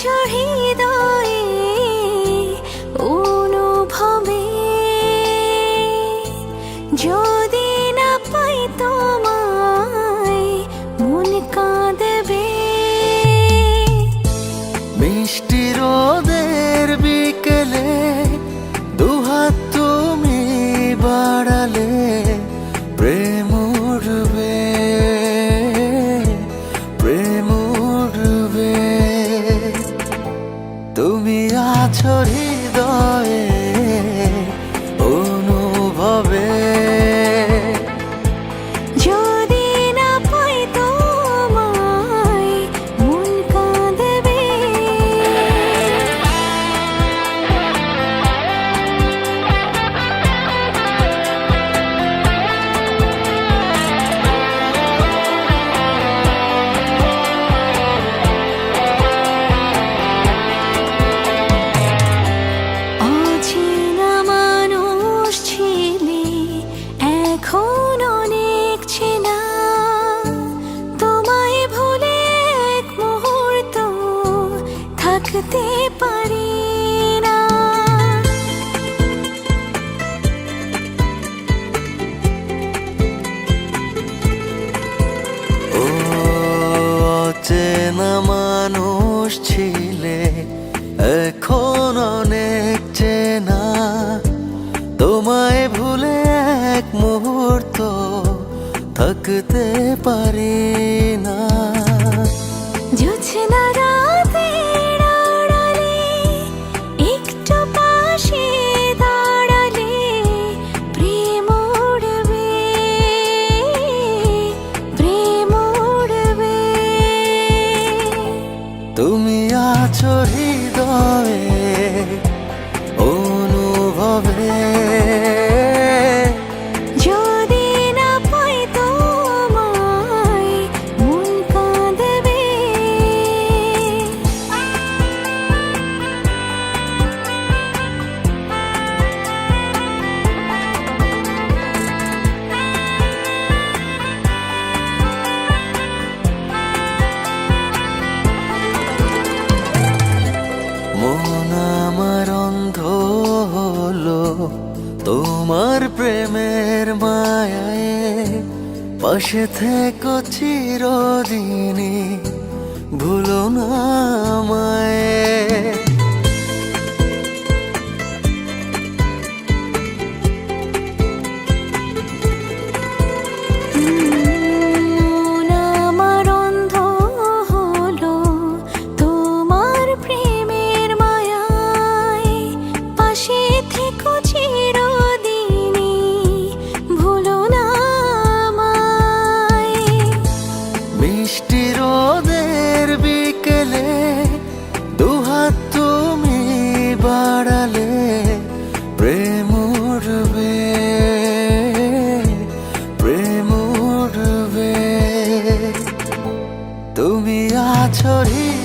চড়ে হৃদয়ে রাখতে পারি না। ও চেনা মানুষ ছিলে, এখন অনেক চেনা। তোমায় ভুলে এক মুহূর্ত থাকতে পারি না। আছো হৃদয়ে। মায়ের মায়ায় পাশে থেকো চিরদিনই ভুলো না ছড়িয়ে